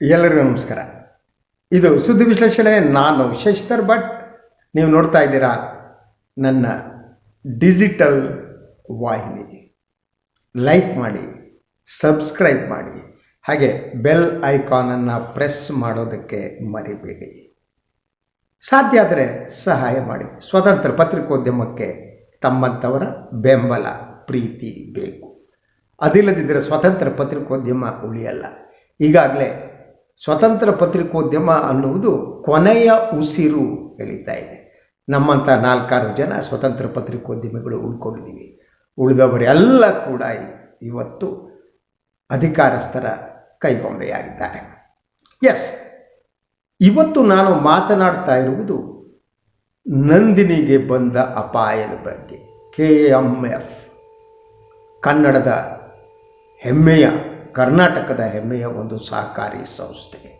ಎಲ್ಲರಿಗೂ ನಮಸ್ಕಾರ. ಇದು ಸುದ್ದಿ ವಿಶ್ಲೇಷಣೆ. ನಾನು ಶಶಿಧರ್ ಭಟ್. ನೀವು ನೋಡ್ತಾ ಇದ್ದೀರಾ ನನ್ನ ಡಿಜಿಟಲ್ ವಾಹಿನಿ. ಲೈಕ್ ಮಾಡಿ, ಸಬ್ಸ್ಕ್ರೈಬ್ ಮಾಡಿ, ಹಾಗೆ ಬೆಲ್ ಐಕಾನನ್ನು ಪ್ರೆಸ್ ಮಾಡೋದಕ್ಕೆ ಮರಿಬೇಡಿ. ಸಾಧ್ಯ ಆದರೆ ಸಹಾಯ ಮಾಡಿ. ಸ್ವತಂತ್ರ ಪತ್ರಿಕೋದ್ಯಮಕ್ಕೆ ತಮ್ಮಂಥವರ ಬೆಂಬಲ, ಪ್ರೀತಿ ಬೇಕು. ಅದಿಲ್ಲದಿದ್ದರೆ ಸ್ವತಂತ್ರ ಪತ್ರಿಕೋದ್ಯಮ ಉಳಿಯಲ್ಲ. ಈಗಾಗಲೇ ಸ್ವತಂತ್ರ ಪತ್ರಿಕೋದ್ಯಮ ಅನ್ನುವುದು ಕೊನೆಯ ಉಸಿರು ಎಳಿತಾ ಇದೆ. ನಮ್ಮಂಥ ನಾಲ್ಕಾರು ಜನ ಸ್ವತಂತ್ರ ಪತ್ರಿಕೋದ್ಯಮಿಗಳು ಉಳ್ಕೊಂಡಿದ್ದೀವಿ. ಉಳಿದವರೆಲ್ಲ ಕೂಡ ಇವತ್ತು ಅಧಿಕಾರಸ್ಥರ ಕೈಗೊಂಬೆಯಾಗಿದ್ದಾರೆ. ಎಸ್ ಇವತ್ತು ನಾನು ಮಾತನಾಡ್ತಾ ಇರುವುದು ನಂದಿನಿಗೆ ಬಂದ ಅಪಾಯದ ಬಗ್ಗೆ. ಕೆ ಎಂ ಎಫ್ ಕನ್ನಡದ ಹೆಮ್ಮೆಯ ಕರ್ನಾಟಕದ ಹೆಮ್ಮೆಯ ಒಂದು ಸಹಕಾರಿ ಸಂಸ್ಥೆ.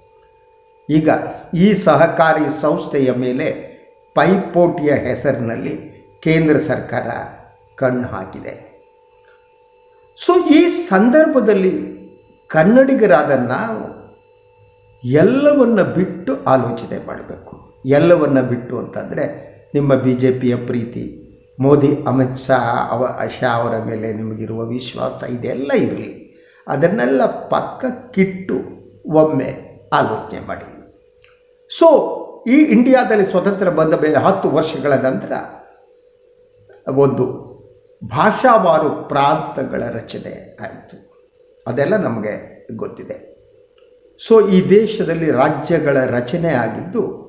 ಈಗ ಈ ಸಹಕಾರಿ ಸಂಸ್ಥೆಯ ಮೇಲೆ ಪೈಪೋಟಿಯ ಹೆಸರಿನಲ್ಲಿ ಕೇಂದ್ರ ಸರ್ಕಾರ ಕಣ್ಣು ಹಾಕಿದೆ. ಸೊ ಈ ಸಂದರ್ಭದಲ್ಲಿ ಕನ್ನಡಿಗರಾದ ನಾವು ಎಲ್ಲವನ್ನ ಬಿಟ್ಟು ಆಲೋಚನೆ ಮಾಡಬೇಕು. ಎಲ್ಲವನ್ನ ಬಿಟ್ಟು ಅಂತಂದರೆ ನಿಮ್ಮ ಬಿ ಜೆ ಪಿಯ ಪ್ರೀತಿ, ಮೋದಿ, ಅಮಿತ್ ಶಾ ಅವ, ಶಾ ಅವರ ಮೇಲೆ ನಿಮಗಿರುವ ವಿಶ್ವಾಸ ಇದೆಲ್ಲ ಇರಲಿ. ಅದನ್ನೆಲ್ಲ ಪಕ್ಕಕ್ಕಿಟ್ಟು ಒಮ್ಮೆ ಆಲೋಚನೆ ಮಾಡಿ. ಸೊ ಈ ಇಂಡಿಯಾದಲ್ಲಿ ಸ್ವತಂತ್ರ ಬಂದ ಮೇಲೆ ಹತ್ತು ವರ್ಷಗಳ ನಂತರ ಒಂದು ಭಾಷಾವಾರು ಪ್ರಾಂತಗಳ ರಚನೆ ಆಯಿತು. ಅದೆಲ್ಲ ನಮಗೆ ಗೊತ್ತಿದೆ. ಸೊ ಈ ದೇಶದಲ್ಲಿ ರಾಜ್ಯಗಳ ರಚನೆ ಆಗಿದ್ದು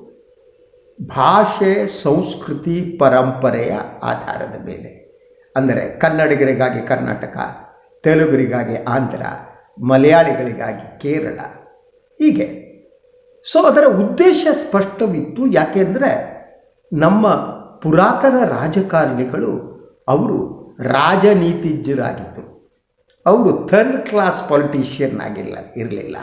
ಭಾಷೆ, ಸಂಸ್ಕೃತಿ, ಪರಂಪರೆಯ ಆಧಾರದ ಮೇಲೆ. ಅಂದರೆ ಕನ್ನಡಿಗರಿಗಾಗಿ ಕರ್ನಾಟಕ ತೆಲುಗರಿಗಾಗಿ ಆಂಧ್ರ, ಮಲಯಾಳಿಗಳಿಗಾಗಿ ಕೇರಳ. ಹೀಗೆ. ಸೊ ಅದರ ಉದ್ದೇಶ ಸ್ಪಷ್ಟವಿತ್ತು. ಯಾಕೆಂದರೆ ನಮ್ಮ ಪುರಾತನ ರಾಜಕಾರಣಿಗಳು ಅವರು ರಾಜನೀತಿಜ್ಞರಾಗಿದ್ದರು ಅವರು ಥರ್ಡ್ ಕ್ಲಾಸ್ ಪೊಲಿಟಿಷಿಯನ್ ಆಗಿಲ್ಲ, ಇರಲಿಲ್ಲ.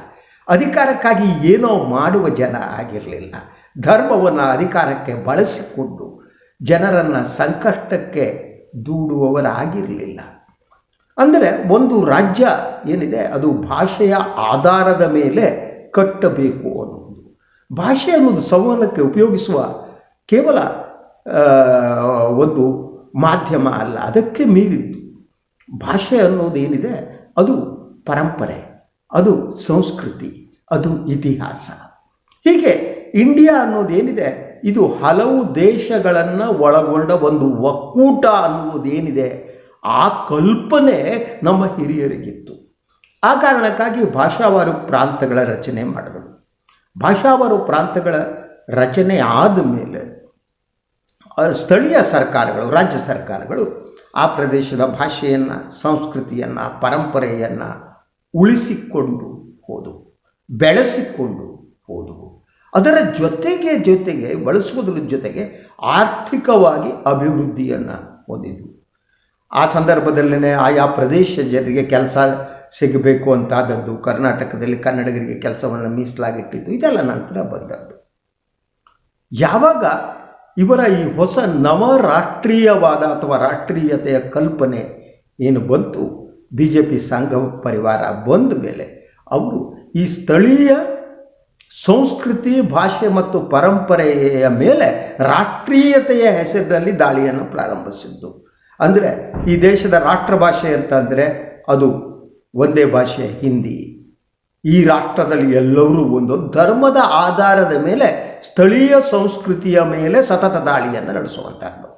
ಅಧಿಕಾರಕ್ಕಾಗಿ ಏನೋ ಮಾಡುವ ಜನ ಆಗಿರಲಿಲ್ಲ. ಧರ್ಮವನ್ನು ಅಧಿಕಾರಕ್ಕೆ ಬಳಸಿಕೊಂಡು ಜನರನ್ನು ಸಂಕಷ್ಟಕ್ಕೆ ದೂಡುವವರಾಗಿರಲಿಲ್ಲ. ಅಂದರೆ ಒಂದು ರಾಜ್ಯ ಏನಿದೆ, ಅದು ಭಾಷೆಯ ಆಧಾರದ ಮೇಲೆ ಕಟ್ಟಬೇಕು ಅನ್ನೋದು. ಭಾಷೆ ಅನ್ನೋದು ಸಂವಹನಕ್ಕೆ ಉಪಯೋಗಿಸುವ ಕೇವಲ ಒಂದು ಮಾಧ್ಯಮ ಅಲ್ಲ, ಅದಕ್ಕೆ ಮೀರಿದ್ದು. ಭಾಷೆ ಅನ್ನೋದು ಏನಿದೆ, ಅದು ಪರಂಪರೆ, ಅದು ಸಂಸ್ಕೃತಿ, ಅದು ಇತಿಹಾಸ. ಹೀಗೆ ಇಂಡಿಯಾ ಅನ್ನೋದೇನಿದೆ ಇದು ಹಲವು ದೇಶಗಳನ್ನು ಒಳಗೊಂಡ ಒಂದು ಒಕ್ಕೂಟ ಅನ್ನುವುದೇನಿದೆ ಆ ಕಲ್ಪನೆ ನಮ್ಮ ಹಿರಿಯರಿಗಿತ್ತು. ಆ ಕಾರಣಕ್ಕಾಗಿ ಭಾಷಾವಾರು ಪ್ರಾಂತಗಳ ರಚನೆ ಮಾಡಿದರು ಭಾಷಾವಾರು ಪ್ರಾಂತಗಳ ರಚನೆ ಆದ ಮೇಲೆ ಸ್ಥಳೀಯ ಸರ್ಕಾರಗಳು, ರಾಜ್ಯ ಸರ್ಕಾರಗಳು ಆ ಪ್ರದೇಶದ ಭಾಷೆಯನ್ನು, ಸಂಸ್ಕೃತಿಯನ್ನು, ಪರಂಪರೆಯನ್ನು ಉಳಿಸಿಕೊಂಡು ಹೋದವು ಬೆಳೆಸಿಕೊಂಡು ಹೋದವು ಅದರ ಜೊತೆಗೆ ಜೊತೆಗೆ, ಬಳಸುವುದರ ಜೊತೆಗೆ ಆರ್ಥಿಕವಾಗಿ ಅಭಿವೃದ್ಧಿಯನ್ನು ಹೊಂದಿದ್ವು. ಆ ಸಂದರ್ಭದಲ್ಲೇ ಆಯಾ ಪ್ರದೇಶ ಜನರಿಗೆ ಕೆಲಸ ಸಿಗಬೇಕು ಅಂತಾದದ್ದು, ಕರ್ನಾಟಕದಲ್ಲಿ ಕನ್ನಡಿಗರಿಗೆ ಕೆಲಸವನ್ನು ಮೀಸಲಾಗಿಟ್ಟಿದ್ದು, ಇದೆಲ್ಲ ನಂತರ ಬಂದದ್ದು. ಯಾವಾಗ ಇವರ ಈ ಹೊಸ ನವ ರಾಷ್ಟ್ರೀಯವಾದ ಅಥವಾ ರಾಷ್ಟ್ರೀಯತೆಯ ಕಲ್ಪನೆ ಏನು ಬಂತು? ಬಿ ಜೆ ಪಿ ಸಂಘ ಪರಿವಾರ ಬಂದ ಮೇಲೆ ಅವರು ಈ ಸ್ಥಳೀಯ ಸಂಸ್ಕೃತಿ, ಭಾಷೆ ಮತ್ತು ಪರಂಪರೆಯ ಮೇಲೆ ರಾಷ್ಟ್ರೀಯತೆಯ ಹೆಸರಿನಲ್ಲಿ ದಾಳಿಯನ್ನು ಪ್ರಾರಂಭಿಸಿದ್ದು. ಅಂದರೆ ಈ ದೇಶದ ರಾಷ್ಟ್ರ ಭಾಷೆ ಅಂತಂದರೆ ಅದು ಒಂದೇ ಭಾಷೆ, ಹಿಂದಿ. ಈ ರಾಷ್ಟ್ರದಲ್ಲಿ ಎಲ್ಲರೂ ಒಂದು ಧರ್ಮದ ಆಧಾರದ ಮೇಲೆ ಸ್ಥಳೀಯ ಸಂಸ್ಕೃತಿಯ ಮೇಲೆ ಸತತ ದಾಳಿಯನ್ನು ನಡೆಸುವಂಥದ್ದು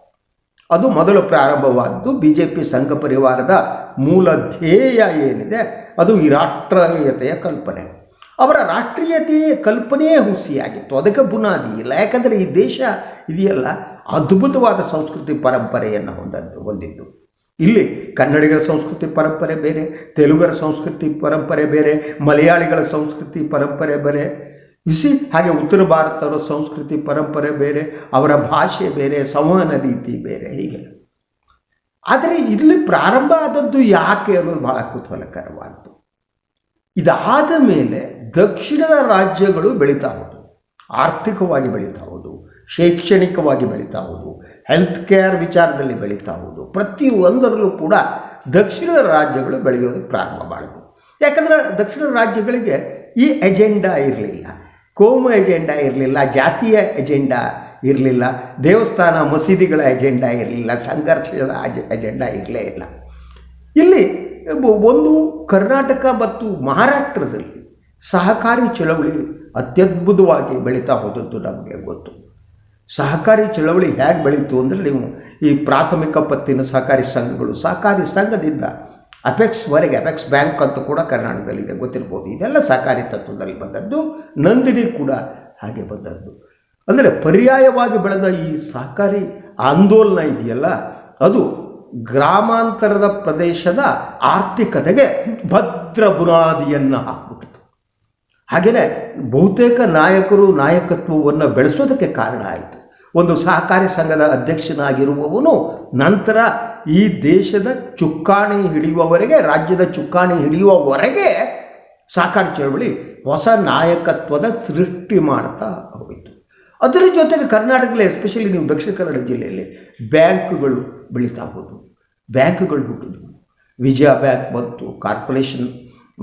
ಅದು ಮೊದಲು ಪ್ರಾರಂಭವಾದ್ದು ಬಿ ಜೆ ಪಿ ಸಂಘ ಪರಿವಾರದ ಮೂಲ ಧ್ಯೇಯ ಏನಿದೆ, ಅದು ಈ ರಾಷ್ಟ್ರೀಯತೆಯ ಕಲ್ಪನೆ. ಅವರ ರಾಷ್ಟ್ರೀಯತೆಯ ಕಲ್ಪನೆಯೇ ಹುಸಿಯಾಗಿತ್ತು. ಅದಕ್ಕೆ ಬುನಾದಿ ಇಲ್ಲ. ಯಾಕಂದರೆ ಈ ದೇಶ ಇದೆಯಲ್ಲ, ಅದ್ಭುತವಾದ ಸಂಸ್ಕೃತಿ ಪರಂಪರೆಯನ್ನು ಹೊಂದದ್ದು, ಹೊಂದಿದ್ದು. ಇಲ್ಲಿ ಕನ್ನಡಿಗರ ಸಂಸ್ಕೃತಿ ಪರಂಪರೆ ಬೇರೆ, ತೆಲುಗರ ಸಂಸ್ಕೃತಿ ಪರಂಪರೆ ಬೇರೆ, ಮಲಯಾಳಿಗಳ ಸಂಸ್ಕೃತಿ ಪರಂಪರೆ ಬೇರೆ. ಇಸಿ ಹಾಗೆ ಉತ್ತರ ಭಾರತದ ಸಂಸ್ಕೃತಿ ಪರಂಪರೆ ಬೇರೆ, ಅವರ ಭಾಷೆ ಬೇರೆ, ಸಂವಹನ ರೀತಿ ಬೇರೆ, ಹೀಗೆ. ಆದರೆ ಇಲ್ಲಿ ಪ್ರಾರಂಭ ಆದದ್ದು ಯಾಕೆ ಅನ್ನೋದು ಬಹಳ ಕುತೂಹಲಕರವಾದ್ದು. ಇದಾದ ಮೇಲೆ ದಕ್ಷಿಣದ ರಾಜ್ಯಗಳು ಬೆಳೀತಾ ಹೋದವು ಆರ್ಥಿಕವಾಗಿ ಬೆಳೀತಾ ಹೋದವು ಶೈಕ್ಷಣಿಕವಾಗಿ ಬೆಳೀತಾ ಹೋದವು ಹೆಲ್ತ್ ಕೇರ್ ವಿಚಾರದಲ್ಲಿ ಬೆಳೀತಾ ಹೋದವು ಪ್ರತಿಯೊಂದರಲ್ಲೂ ಕೂಡ ದಕ್ಷಿಣದ ರಾಜ್ಯಗಳು ಬೆಳೆಯೋದಕ್ಕೆ ಪ್ರಾರಂಭ ಮಾಡಿದ್ವು. ಯಾಕಂದರೆ ದಕ್ಷಿಣ ರಾಜ್ಯಗಳಿಗೆ ಈ ಎಜೆಂಡಾ ಇರಲಿಲ್ಲ. ಕೋಮು ಎಜೆಂಡಾ ಇರಲಿಲ್ಲ, ಜಾತಿಯ ಎಜೆಂಡಾ ಇರಲಿಲ್ಲ, ದೇವಸ್ಥಾನ ಮಸೀದಿಗಳ ಎಜೆಂಡಾ ಇರಲಿಲ್ಲ, ಸಂಘರ್ಷದ ಎಜೆಂಡಾ ಇರಲೇ ಇಲ್ಲ. ಇಲ್ಲಿ ಒಂದು ಕರ್ನಾಟಕ ಮತ್ತು ಮಹಾರಾಷ್ಟ್ರದಲ್ಲಿ ಸಹಕಾರಿ ಚಳವಳಿ ಅತ್ಯದ್ಭುತವಾಗಿ ಬೆಳೀತಾ ಹೋದದ್ದು ನಮಗೆ ಗೊತ್ತು. ಸಹಕಾರಿ ಚಳವಳಿ ಹೇಗೆ ಬೆಳೀತು ಅಂದರೆ ನೀವು ಈ ಪ್ರಾಥಮಿಕ ಪತ್ತಿನ ಸಹಕಾರಿ ಸಂಘಗಳು, ಸಹಕಾರಿ ಸಂಘದಿಂದ ಅಪೆಕ್ಸ್ವರೆಗೆ ಅಪೆಕ್ಸ್ ಬ್ಯಾಂಕ್ ಅಂತ ಕೂಡ ಕರ್ನಾಟಕದಲ್ಲಿದೆ ಗೊತ್ತಿರ್ಬೋದು. ಇದೆಲ್ಲ ಸಹಕಾರಿ ತತ್ವದಲ್ಲಿ ಬಂದದ್ದು, ನಂದಿನಿ ಕೂಡ ಹಾಗೆ ಬಂದದ್ದು. ಅಂದರೆ ಪರ್ಯಾಯವಾಗಿ ಬೆಳೆದ ಈ ಸಹಕಾರಿ ಆಂದೋಲನ ಇದೆಯಲ್ಲ, ಅದು ಗ್ರಾಮಾಂತರದ ಪ್ರದೇಶದ ಆರ್ಥಿಕತೆಗೆ ಭದ್ರ ಬುನಾದಿಯನ್ನು ಹಾಕ್ಬಿಟ್ಟಿತು ಹಾಗೆಯೇ ಬಹುತೇಕ ನಾಯಕರು ನಾಯಕತ್ವವನ್ನು ಬೆಳೆಸೋದಕ್ಕೆ ಕಾರಣ ಆಯಿತು. ಒಂದು ಸಹಕಾರಿ ಸಂಘದ ಅಧ್ಯಕ್ಷನಾಗಿರುವವನು ನಂತರ ಈ ದೇಶದ ಚುಕ್ಕಾಣಿ ಹಿಡಿಯುವವರೆಗೆ, ರಾಜ್ಯದ ಚುಕ್ಕಾಣಿ ಹಿಡಿಯುವವರೆಗೆ ಸಹಕಾರಿ ಚಳವಳಿ ಹೊಸ ನಾಯಕತ್ವದ ಸೃಷ್ಟಿ ಮಾಡ್ತಾ ಹೋಯಿತು. ಅದರ ಜೊತೆಗೆ ಕರ್ನಾಟಕದಲ್ಲಿ ಎಸ್ಪೆಷಲಿ ನೀವು ದಕ್ಷಿಣ ಕನ್ನಡ ಜಿಲ್ಲೆಯಲ್ಲಿ, ಬ್ಯಾಂಕ್ಗಳು ಬೆಳೀತಾ ಹೋದವು. ಬ್ಯಾಂಕ್ಗಳು ಹುಟ್ಟಿದ್ವು. ವಿಜಯ ಬ್ಯಾಂಕ್ ಬಂತು, ಕಾರ್ಪೊರೇಷನ್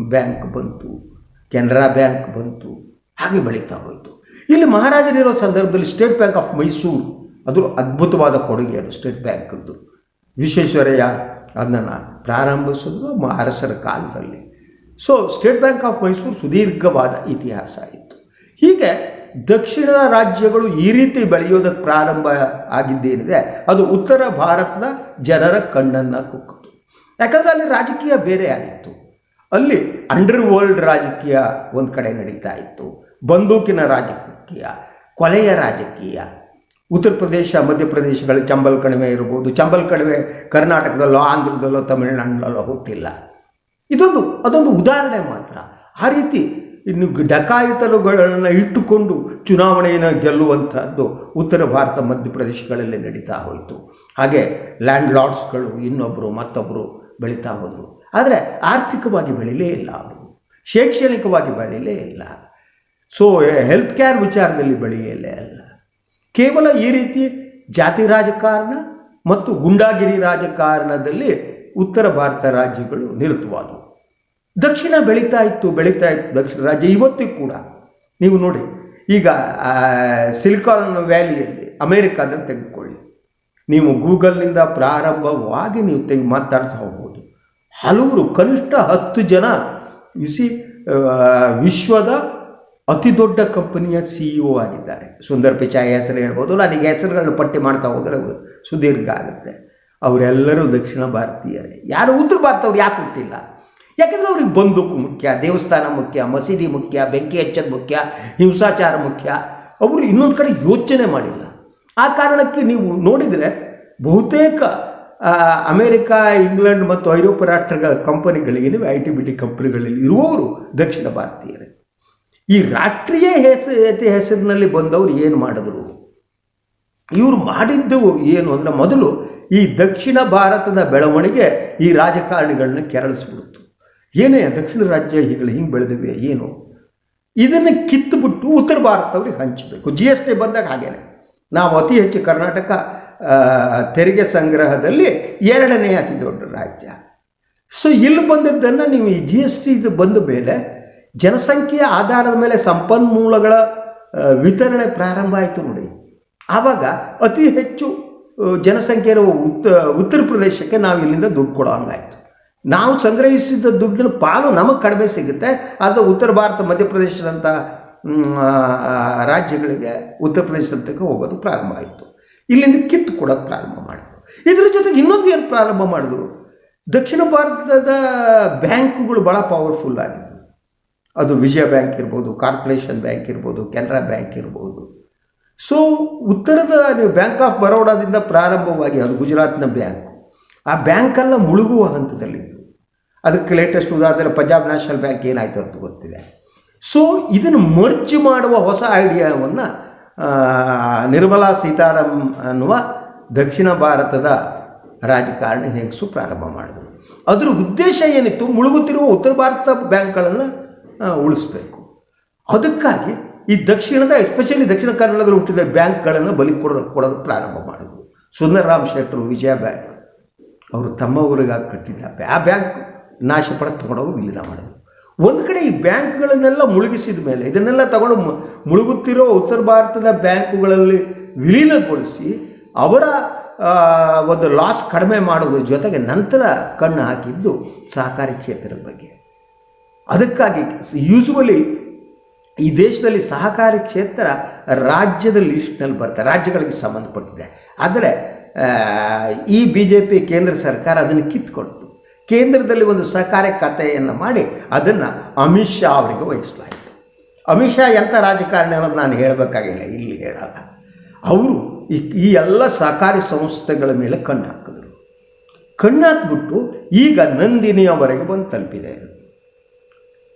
ಬ್ಯಾಂಕ್ ಬಂತು ಕೆನರಾ ಬ್ಯಾಂಕ್ ಬಂತು, ಹಾಗೆ ಬೆಳೀತಾ ಹೋಯಿತು. ಇಲ್ಲಿ ಮಹಾರಾಜರಿರೋ ಸಂದರ್ಭದಲ್ಲಿ ಸ್ಟೇಟ್ ಬ್ಯಾಂಕ್ ಆಫ್ ಮೈಸೂರು, ಅದು ಅದ್ಭುತವಾದ ಕೊಡುಗೆ ಅದು ಸ್ಟೇಟ್ ಬ್ಯಾಂಕದ್ದು. ವಿಶ್ವೇಶ್ವರಯ್ಯ ಅದನ್ನು ಪ್ರಾರಂಭಿಸಿದ್ರು ಅರಸರ ಕಾಲದಲ್ಲಿ. So state bank of Mysuru ಸುದೀರ್ಘವಾದ ಇತಿಹಾಸ ಇತ್ತು. ಹೀಗೆ ದಕ್ಷಿಣದ ರಾಜ್ಯಗಳು ಈ ರೀತಿ ಬೆಳೆಯೋದಕ್ಕೆ ಪ್ರಾರಂಭ ಆಗಿದ್ದೇನಿದೆ, ಅದು ಉತ್ತರ ಭಾರತದ ಜನರ ಕಣ್ಣನ್ನು ಕುಕ್ಕಿತು ಯಾಕಂದರೆ ಅಲ್ಲಿ ರಾಜಕೀಯ ಬೇರೆ ಆಗಿತ್ತು ಅಲ್ಲಿ ಅಂಡರ್ ವರ್ಲ್ಡ್ ರಾಜಕೀಯ ಒಂದು ಕಡೆ ನಡೀತಾ ಇತ್ತು. ಬಂದೂಕಿನ ರಾಜಕೀಯ, ಕೊಲೆಯ ರಾಜಕೀಯ. ಉತ್ತರ ಪ್ರದೇಶ ಮಧ್ಯಪ್ರದೇಶಗಳ ಚಂಬಲ್ ಕಣಿವೆ ಇರ್ಬೋದು. ಚಂಬಲ್ ಕಣಿವೆ ಕರ್ನಾಟಕದಲ್ಲೋ, ಆಂಧ್ರದಲ್ಲೋ, ತಮಿಳುನಾಡಿನಲ್ಲೋ ಹುಟ್ಟಿಲ್ಲ. ಇದೊಂದು, ಅದೊಂದು ಉದಾಹರಣೆ ಮಾತ್ರ. ಆ ರೀತಿ ಇನ್ನು ಡಕಾಯಿತಲುಗಳನ್ನು ಇಟ್ಟುಕೊಂಡು ಚುನಾವಣೆಯನ್ನು ಗೆಲ್ಲುವಂಥದ್ದು ಉತ್ತರ ಭಾರತ ಮಧ್ಯಪ್ರದೇಶಗಳಲ್ಲಿ ನಡೀತಾ ಹೋಯಿತು. ಹಾಗೆ ಲ್ಯಾಂಡ್ ಲಾರ್ಡ್ಸ್ಗಳು ಇನ್ನೊಬ್ಬರು ಮತ್ತೊಬ್ಬರು ಬೆಳೀತಾ ಹೋದರು. ಆದರೆ ಆರ್ಥಿಕವಾಗಿ ಬೆಳೀಲೇ ಇಲ್ಲ ಅವರು. ಶೈಕ್ಷಣಿಕವಾಗಿ ಬೆಳೀಲೇ ಇಲ್ಲ. ಸೊ ಹೆಲ್ತ್ ಕೇರ್ ವಿಚಾರದಲ್ಲಿ ಬೆಳೆಯಲೇ ಅಲ್ಲ ಕೇವಲ ಈ ರೀತಿ ಜಾತಿ ರಾಜಕಾರಣ ಮತ್ತು ಗುಂಡಾಗಿರಿ ರಾಜಕಾರಣದಲ್ಲಿ ಉತ್ತರ ಭಾರತ ರಾಜ್ಯಗಳು ನಿರತವಾದವು. ದಕ್ಷಿಣ ಬೆಳೀತಾ ಇತ್ತು ಬೆಳೀತಾ ಇತ್ತು ದಕ್ಷಿಣ ರಾಜ್ಯ ಇವತ್ತಿಗೂ ಕೂಡ. ನೀವು ನೋಡಿ, ಈಗ ಸಿಲಿಕಾನ್ ವ್ಯಾಲಿಯಲ್ಲಿ ಅಮೇರಿಕಾದಲ್ಲಿ ತೆಗೆದುಕೊಳ್ಳಿ. ನೀವು ಗೂಗಲ್ನಿಂದ ಪ್ರಾರಂಭವಾಗಿ ನೀವು ತೆಗೆ ಮಾತಾಡ್ತಾ ಹೋಗ್ಬೋದು. ಹಲವರು ಕನಿಷ್ಠ ಹತ್ತು ಜನ ಇಸಿ ವಿಶ್ವದ ಅತಿ ದೊಡ್ಡ ಕಂಪನಿಯ ಸಿ ಇ ಒ ಆಗಿದ್ದಾರೆ. ಸುಂದರ್ ಪಿಚಾಯಿ ಹೆಸರು ಹೇಳ್ಬೋದು, ನನಗೆ ಹೆಸರುಗಳನ್ನು ಪಟ್ಟಿ ಮಾಡ್ತಾ ಹೋದರೆ ಸುದೀರ್ಘ ಆಗುತ್ತೆ. ಅವರೆಲ್ಲರೂ ದಕ್ಷಿಣ ಭಾರತೀಯರೇ. ಯಾರು ಉತ್ತರ ಭಾರತವ್ರು ಯಾಕೆ ಹುಟ್ಟಿಲ್ಲ? ಯಾಕಂದರೆ ಅವ್ರಿಗೆ ಬಂದೂಕು ಮುಖ್ಯ, ದೇವಸ್ಥಾನ ಮುಖ್ಯ, ಮಸೀದಿ ಮುಖ್ಯ, ಬೆಂಕಿ ಹಚ್ಚೋದು ಮುಖ್ಯ, ಹಿಂಸಾಚಾರ ಮುಖ್ಯ. ಅವರು ಇನ್ನೊಂದು ಕಡೆ ಯೋಚನೆ ಮಾಡಿಲ್ಲ. ಆ ಕಾರಣಕ್ಕೆ ನೀವು ನೋಡಿದರೆ ಬಹುತೇಕ ಅಮೇರಿಕ, ಇಂಗ್ಲೆಂಡ್ ಮತ್ತು ಐರೋಪ್ಯ ರಾಷ್ಟ್ರಗಳ ಕಂಪನಿಗಳಿಗೆ ಐ ಟಿ, ಬಿ, ಟಿ ಕಂಪನಿಗಳಲ್ಲಿ ಇರುವವರು ದಕ್ಷಿಣ ಭಾರತೀಯರೇ. ಈ ರಾಷ್ಟ್ರೀಯ ಹೆಸರು ಹೆಸರಿನಲ್ಲಿ ಬಂದವರು ಏನು ಮಾಡಿದ್ರು? ಇವರು ಮಾಡಿದ್ದು ಏನು ಅಂದರೆ ಮೊದಲು ಈ ದಕ್ಷಿಣ ಭಾರತದ ಬೆಳವಣಿಗೆ ಈ ರಾಜಕಾರಣಿಗಳನ್ನ ಕೆರಳಿಸ್ಬಿಡ್ತು. ಏನೇ ದಕ್ಷಿಣ ರಾಜ್ಯ ಹೀಗೆ ಹಿಂಗೆ ಬೆಳೆದಿವೆ ಏನು? ಇದನ್ನು ಕಿತ್ತುಬಿಟ್ಟು ಉತ್ತರ ಭಾರತವ್ರಿಗೆ ಹಂಚಬೇಕು. ಜಿ ಎಸ್ ಟಿ ಬಂದಾಗ ಹಾಗೇನೆ. ನಾವು ಅತಿ ಹೆಚ್ಚು ಕರ್ನಾಟಕ ತೆರಿಗೆ ಸಂಗ್ರಹದಲ್ಲಿ ಎರಡನೇ ಅತಿ ದೊಡ್ಡ ರಾಜ್ಯ. ಸೊ ಇಲ್ಲಿ ಬಂದದ್ದನ್ನು ನೀವು ಈ ಜಿ ಎಸ್ ಟಿ ಬಂದ ಮೇಲೆ ಜನಸಂಖ್ಯೆಯ ಆಧಾರದ ಮೇಲೆ ಸಂಪನ್ಮೂಲಗಳ ವಿತರಣೆ ಪ್ರಾರಂಭ ಆಯಿತು ನೋಡಿ. ಆವಾಗ ಅತಿ ಹೆಚ್ಚು ಜನಸಂಖ್ಯೆ ಇರುವ ಉತ್ತ, ಉತ್ತರ ಪ್ರದೇಶಕ್ಕೆ ನಾವು ಇಲ್ಲಿಂದ ದುಡ್ಡು ಕೊಡೋ ಹಂಗಾಯಿತು ನಾವು ಸಂಗ್ರಹಿಸಿದ ದುಡ್ಡಿನ ಪಾಲು ನಮಗೆ ಕಡಿಮೆ ಸಿಗುತ್ತೆ ಅದು ಉತ್ತರ ಭಾರತ ಮಧ್ಯಪ್ರದೇಶದಂಥ ರಾಜ್ಯಗಳಿಗೆ ಉತ್ತರ ಪ್ರದೇಶದಂತಕ್ಕೆ ಹೋಗೋದು ಪ್ರಾರಂಭ ಆಯಿತು. ಇಲ್ಲಿಂದ ಕಿತ್ತು ಕೊಡೋಕ್ಕೆ ಪ್ರಾರಂಭ ಮಾಡಿದ್ರು. ಇದರ ಜೊತೆಗೆ ಇನ್ನೊಂದು ಏನು ಪ್ರಾರಂಭ ಮಾಡಿದ್ರು? ದಕ್ಷಿಣ ಭಾರತದ ಬ್ಯಾಂಕುಗಳು ಭಾಳ ಪವರ್ಫುಲ್ ಆಗಿದ್ವು. ಅದು ವಿಜಯ ಬ್ಯಾಂಕ್ ಇರ್ಬೋದು, ಕಾರ್ಪೊರೇಷನ್ ಬ್ಯಾಂಕ್ ಇರ್ಬೋದು, ಕೆನರಾ ಬ್ಯಾಂಕ್ ಇರ್ಬೋದು. ಸೊ ಉತ್ತರದ ನೀವು ಬ್ಯಾಂಕ್ ಆಫ್ ಬರೋಡಾದಿಂದ ಪ್ರಾರಂಭವಾಗಿ ಅದು ಗುಜರಾತ್ನ ಬ್ಯಾಂಕ್. ಆ ಬ್ಯಾಂಕೆಲ್ಲ ಮುಳುಗುವ ಹಂತದಲ್ಲಿದ್ದು ಅದಕ್ಕೆ ಲೇಟೆಸ್ಟ್ ಉದಾಹರಣೆ ಪಂಜಾಬ್ ನ್ಯಾಷನಲ್ ಬ್ಯಾಂಕ್ ಏನಾಯಿತು ಅಂತ ಗೊತ್ತಿದೆ. ಸೊ ಇದನ್ನು ಮರ್ಜ್ ಮಾಡುವ ಹೊಸ ಐಡಿಯಾವನ್ನು ನಿರ್ಮಲಾ ಸೀತಾರಾಮ್ ಅನ್ನುವ ದಕ್ಷಿಣ ಭಾರತದ ರಾಜಕಾರಣಿ ಹೆಂಗಸು ಪ್ರಾರಂಭ ಮಾಡಿದರು. ಅದರ ಉದ್ದೇಶ ಏನಿತ್ತು? ಮುಳುಗುತ್ತಿರುವ ಉತ್ತರ ಭಾರತ ಬ್ಯಾಂಕ್ಗಳನ್ನು ಉಳಿಸ್ಬೇಕು. ಅದಕ್ಕಾಗಿ ಈ ದಕ್ಷಿಣದ ಎಸ್ಪೆಷಲಿ ದಕ್ಷಿಣ ಕನ್ನಡದಲ್ಲಿ ಹುಟ್ಟಿದ ಬ್ಯಾಂಕ್ಗಳನ್ನು ಬಲಿ ಕೊಡೋದು ಕೊಡೋದು ಪ್ರಾರಂಭ ಮಾಡಿದ್ರು. ಸುಂದರರಾಮ್ ಶೆಟ್ಟರು ವಿಜಯ ಬ್ಯಾಂಕ್. ಅವರು ತಮ್ಮ ಊರಿಗಾಗಿ ಕಟ್ಟಿದ್ದ ಆ ಬ್ಯಾಂಕ್ ನಾಶಪಡ ತಗೊಂಡೋಗಿ ವಿಲೀನ ಮಾಡಿದ್ರು. ಒಂದು ಕಡೆ ಈ ಬ್ಯಾಂಕ್ಗಳನ್ನೆಲ್ಲ ಮುಳುಗಿಸಿದ ಮೇಲೆ, ಇದನ್ನೆಲ್ಲ ತಗೊಂಡು ಮುಳುಗುತ್ತಿರೋ ಉತ್ತರ ಭಾರತದ ಬ್ಯಾಂಕುಗಳಲ್ಲಿ ವಿಲೀನಗೊಳಿಸಿ ಅವರ ಒಂದು ಲಾಸ್ ಕಡಿಮೆ ಮಾಡೋದ್ರ ಜೊತೆಗೆ ನಂತರ ಕಣ್ಣು ಹಾಕಿದ್ದು ಸಹಕಾರಿ ಕ್ಷೇತ್ರದ ಬಗ್ಗೆ. ಅದಕ್ಕಾಗಿ ಯೂಶುವಲಿ ಈ ದೇಶದಲ್ಲಿ ಸಹಕಾರಿ ಕ್ಷೇತ್ರ ರಾಜ್ಯದ ಲಿಸ್ಟ್ನಲ್ಲಿ ಬರ್ತದೆ, ರಾಜ್ಯಗಳಿಗೆ ಸಂಬಂಧಪಟ್ಟಿದೆ. ಆದರೆ ಈ ಬಿ ಜೆ ಪಿ ಕೇಂದ್ರ ಸರ್ಕಾರ ಅದನ್ನು ಕಿತ್ಕೊಡ್ತು. ಕೇಂದ್ರದಲ್ಲಿ ಒಂದು ಸಹಕಾರಿ ಖಾತೆಯನ್ನು ಮಾಡಿ ಅದನ್ನು ಅಮಿತ್ ಶಾ ಅವರಿಗೆ ವಹಿಸಲಾಯಿತು. ಅಮಿತ್ ಶಾ ಎಂಥ ರಾಜಕಾರಣಿ ಅನ್ನೋದು ನಾನು ಹೇಳಬೇಕಾಗಿಲ್ಲ, ಇಲ್ಲಿ ಹೇಳಲ್ಲ. ಅವರು ಈ ಈ ಎಲ್ಲ ಸಹಕಾರಿ ಸಂಸ್ಥೆಗಳ ಮೇಲೆ ಕಣ್ಣು ಹಾಕಿದ್ರು. ಕಣ್ಣು ಹಾಕ್ಬಿಟ್ಟು ಈಗ ನಂದಿನಿಯವರೆಗೆ ಬಂದು ತಲುಪಿದೆ.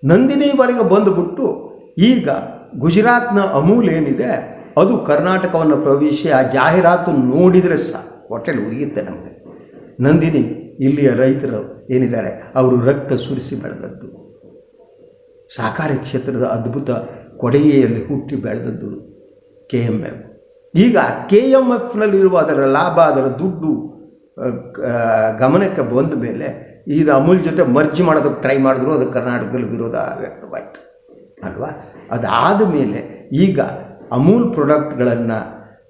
ನಂದಿನಿವರೆಗೆ ಬಂದುಬಿಟ್ಟು ಈಗ ಗುಜರಾತ್ನ ಅಮೂಲ್ ಏನಿದೆ, ಅದು ಕರ್ನಾಟಕವನ್ನು ಪ್ರವೇಶಿ ಆ ಜಾಹೀರಾತು ನೋಡಿದರೆ ಸಾಕು. ಹೊಟ್ಟೆಲಿ ಉರಿಯುತ್ತೆ ನಮಗೆ. ನಂದಿನಿ, ಇಲ್ಲಿಯ ರೈತರು ಏನಿದ್ದಾರೆ? ಅವರು ರಕ್ತ ಸುರಿಸಿ ಬೆಳೆದದ್ದು. ಸಹಕಾರಿ ಕ್ಷೇತ್ರದ ಅದ್ಭುತ ಕೊಡುಗೆಯಲ್ಲಿ ಹುಟ್ಟಿ ಬೆಳೆದದ್ದು ಕೆ ಎಂ ಎಫ್. ಈಗ ಕೆ ಎಂ ಎಫ್ನಲ್ಲಿರುವ ಅದರ ಲಾಭ, ಅದರ ದುಡ್ಡು ಗಮನಕ್ಕೆ ಬಂದ ಮೇಲೆ ಇದು ಅಮೂಲ್ ಜೊತೆ ಮರ್ಜಿ ಮಾಡೋದಕ್ಕೆ ಟ್ರೈ ಮಾಡಿದ್ರು, ಅದು ಕರ್ನಾಟಕದಲ್ಲಿ ವಿರೋಧ ವ್ಯಕ್ತವಾಯಿತು. ಅಲ್ವಾ? ಅದಾದ ಮೇಲೆ ಈಗ ಅಮೂಲ್ ಪ್ರಾಡಕ್ಟ್ಗಳನ್ನು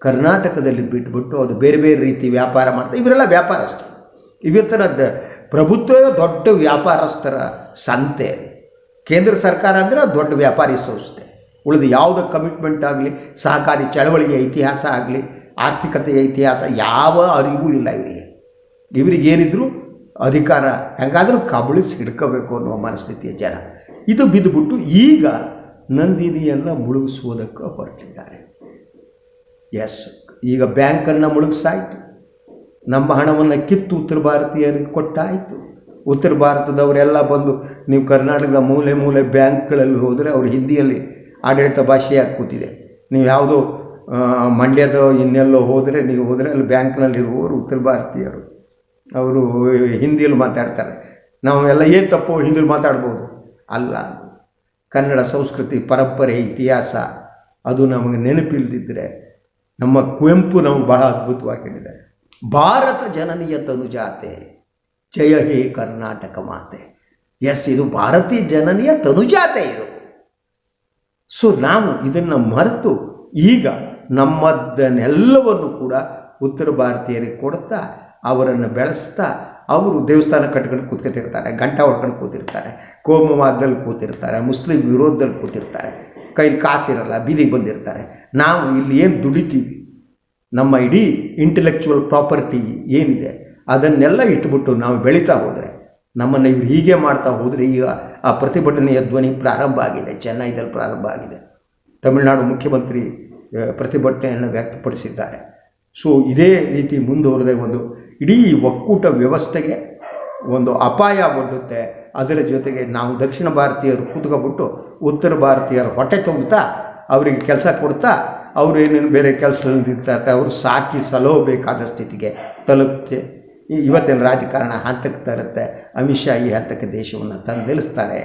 ಕರ್ನಾಟಕದಲ್ಲಿ ಬಿಟ್ಬಿಟ್ಟು ಅದು ಬೇರೆ ಬೇರೆ ರೀತಿ ವ್ಯಾಪಾರ ಮಾಡ್ತಾರೆ ಇವರೆಲ್ಲ ವ್ಯಾಪಾರಸ್ಥರು. ಇವತ್ತಿನ ದ- ಪ್ರಭುತ್ವವೇ ದೊಡ್ಡ ವ್ಯಾಪಾರಸ್ಥರ ಸಂತೆ. ಕೇಂದ್ರ ಸರ್ಕಾರ ಅಂದರೆ ದೊಡ್ಡ ವ್ಯಾಪಾರಿ ಸಂಸ್ಥೆ. ಉಳಿದ ಯಾವುದೇ ಕಮಿಟ್ಮೆಂಟ್ ಆಗಲಿ, ಸಹಕಾರಿ ಚಳವಳಿಯ ಇತಿಹಾಸ ಆಗಲಿ, ಆರ್ಥಿಕತೆಯ ಇತಿಹಾಸ, ಯಾವ ಅರಿವು ಇಲ್ಲ ಇವರಿಗೆ. ಇವರಿಗೆ ಏನಿದ್ರು ಅಧಿಕಾರ, ಹೆಂಗಾದರೂ ಕಬಳಿಸಿ ಹಿಡ್ಕೋಬೇಕು ಅನ್ನುವ ಮನಸ್ಥಿತಿಯ ಜನ. ಇದು ಬಿದ್ದುಬಿಟ್ಟು ಈಗ ನಂದಿನಿಯನ್ನು ಮುಳುಗಿಸುವುದಕ್ಕೆ ಹೊರಟಿದ್ದಾರೆ. ಎಸ್ ಈಗ ಬ್ಯಾಂಕನ್ನು ಮುಳುಗಿಸಾಯಿತು. ನಮ್ಮ ಹಣವನ್ನು ಕಿತ್ತು ಉತ್ತರ ಭಾರತೀಯರಿಗೆ ಕೊಟ್ಟಾಯಿತು. ಉತ್ತರ ಭಾರತದವರೆಲ್ಲ ಬಂದು ನೀವು ಕರ್ನಾಟಕದ ಮೂಲೆ ಮೂಲೆ ಬ್ಯಾಂಕ್ಗಳಲ್ಲಿ ಹೋದರೆ ಅವರು ಹಿಂದಿಯಲ್ಲಿ ಆಡಳಿತ ಭಾಷೆಯಾಗಿ ಕೂತಿದೆ. ನೀವು ಯಾವುದೋ ಮಂಡ್ಯದ ಇನ್ನೆಲ್ಲೋ ಹೋದರೆ ನೀವು ಹೋದರೆ ಅಲ್ಲಿ ಬ್ಯಾಂಕ್ನಲ್ಲಿರುವವರು ಉತ್ತರ ಭಾರತೀಯರು. ಅವರು ಹಿಂದಿಯಲ್ಲಿ ಮಾತಾಡ್ತಾರೆ. ನಾವೆಲ್ಲ ಏನು ತಪ್ಪು ಹಿಂದಿಯಲ್ಲಿ ಮಾತಾಡ್ಬೋದು? ಅಲ್ಲ, ಕನ್ನಡ ಸಂಸ್ಕೃತಿ ಪರಂಪರೆ, ಇತಿಹಾಸ, ಅದು ನಮಗೆ ನೆನಪಿಲ್ದಿದ್ದರೆ ನಮ್ಮ ಕುವೆಂಪು ನಮಗೆ ಬಹಳ ಅದ್ಭುತವಾಗಿ ಹೇಳಿದ್ದಾರೆ. ಭಾರತ ಜನನಿಯ ತನುಜಾತೆ. ಜಯ ಹೇ ಕರ್ನಾಟಕ ಮಾತೆ. ಎಸ್, ಇದು ಭಾರತೀಯ ಜನನಿಯ ತನುಜಾತೆ ಇದು. ಸೊ, ನಾವು ಇದನ್ನು ಮರೆತು ಈಗ ನಮ್ಮದನ್ನೆಲ್ಲವನ್ನು ಕೂಡ ಉತ್ತರ ಭಾರತೀಯರಿಗೆ ಕೊಡ್ತಾ, ಅವರನ್ನು ಬೆಳೆಸ್ತಾ, ಅವರು ದೇವಸ್ಥಾನ ಕಟ್ಕೊಂಡು ಕೂತ್ಕೊತಿರ್ತಾರೆ, ಗಂಟ ಹೊಡ್ಕೊಂಡು ಕೂತಿರ್ತಾರೆ ಕೋಮವಾದದಲ್ಲಿ ಕೂತಿರ್ತಾರೆ, ಮುಸ್ಲಿಂ ವಿರೋಧದಲ್ಲಿ ಕೂತಿರ್ತಾರೆ, ಕೈಲಿ ಕಾಸಿರಲ್ಲ, ಬೀದಿಗೆ ಬಂದಿರ್ತಾರೆ. ನಾವು ಇಲ್ಲಿ ಏನು ದುಡಿತೀವಿ? ನಮ್ಮ ಇಡೀ ಇಂಟೆಲೆಕ್ಚುವಲ್ ಪ್ರಾಪರ್ಟಿ ಏನಿದೆ, ಅದನ್ನೆಲ್ಲ ಇಟ್ಬಿಟ್ಟು ನಾವು ಬೆಳೀತಾ ಹೋದರೆ, ನಮ್ಮನ್ನು ಇವರು ಹೀಗೆ ಮಾಡ್ತಾ ಹೋದರೆ ಈಗ ಆ ಪ್ರತಿಭಟನೆಯ ಧ್ವನಿ ಪ್ರಾರಂಭ ಆಗಿದೆ, ಚೆನ್ನೈದಲ್ಲಿ ಪ್ರಾರಂಭ ಆಗಿದೆ. ತಮಿಳುನಾಡು ಮುಖ್ಯಮಂತ್ರಿ ಪ್ರತಿಭಟನೆಯನ್ನು ವ್ಯಕ್ತಪಡಿಸಿದ್ದಾರೆ. ಸೊ ಇದೇ ರೀತಿ ಮುಂದುವರೆದ ಒಂದು ಇಡೀ ಒಕ್ಕೂಟ ವ್ಯವಸ್ಥೆಗೆ ಒಂದು ಅಪಾಯ ಒಡ್ಡುತ್ತೆ. ಅದರ ಜೊತೆಗೆ ನಾವು ದಕ್ಷಿಣ ಭಾರತೀಯರು ಕೂತ್ಕೊಬಿಟ್ಟು ಉತ್ತರ ಭಾರತೀಯರು ಹೊಟ್ಟೆ ತುಂಬುತ್ತಾ ಅವರಿಗೆ ಕೆಲಸ ಕೊಡ್ತಾ ಅವರು ಏನೇನು ಬೇರೆ ಕೆಲಸದಲ್ಲಿ ಇರ್ತಾರೆ, ಅವರು ಸಾಕಿ ಸಲಹಬೇಕಾದ ಸ್ಥಿತಿಗೆ ತಲುಪುತ್ತೆ ಇವತ್ತಿನ ರಾಜಕಾರಣ ಹಂತಕ್ಕೆ ತರುತ್ತೆ. ಅಮಿತ್ ಶಾ ಈ ಹಂತಕ್ಕೆ ದೇಶವನ್ನು ತಂದು ನಿಲ್ಲಿಸ್ತಾರೆ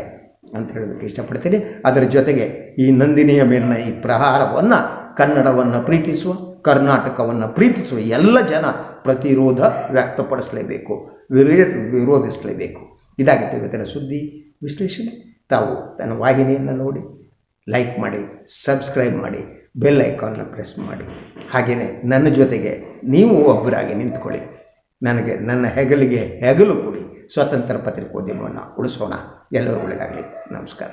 ಅಂತ ಹೇಳೋದಕ್ಕೆ ಇಷ್ಟಪಡ್ತೀನಿ. ಅದರ ಜೊತೆಗೆ ಈ ನಂದಿನಿಯ ಮೇಲಿನ ಈ ಪ್ರಹಾರವನ್ನು ಕನ್ನಡವನ್ನು ಪ್ರೀತಿಸುವ, ಕರ್ನಾಟಕವನ್ನು ಪ್ರೀತಿಸುವ ಎಲ್ಲ ಜನ ಪ್ರತಿರೋಧ ವ್ಯಕ್ತಪಡಿಸಲೇಬೇಕು ವಿರೇ ವಿರೋಧಿಸಲೇಬೇಕು. ಇದಾಗಿತ್ತು ಇವತ್ತಿನ ಸುದ್ದಿ ವಿಶ್ಲೇಷಣೆ. ತಾವು ತನ್ನ ವಾಹಿನಿಯನ್ನು ನೋಡಿ ಲೈಕ್ ಮಾಡಿ ಸಬ್ಸ್ಕ್ರೈಬ್ ಮಾಡಿ ಬೆಲ್ ಐಕಾನ್ನ ಪ್ರೆಸ್ ಮಾಡಿ. ಹಾಗೆಯೇ ನನ್ನ ಜೊತೆಗೆ ನೀವು ಒಬ್ಬರಾಗಿ ನಿಂತ್ಕೊಳ್ಳಿ. ನನಗೆ ನನ್ನ ಹೆಗಲಿಗೆ ಹೆಗಲು ಕೊಡಿ, ಸ್ವತಂತ್ರ ಪತ್ರಿಕೋದ್ಯಮವನ್ನು ಉಳಿಸೋಣ. ಎಲ್ಲರೂ ಒಳ್ಳೆಯದಾಗಲಿ ನಮಸ್ಕಾರ.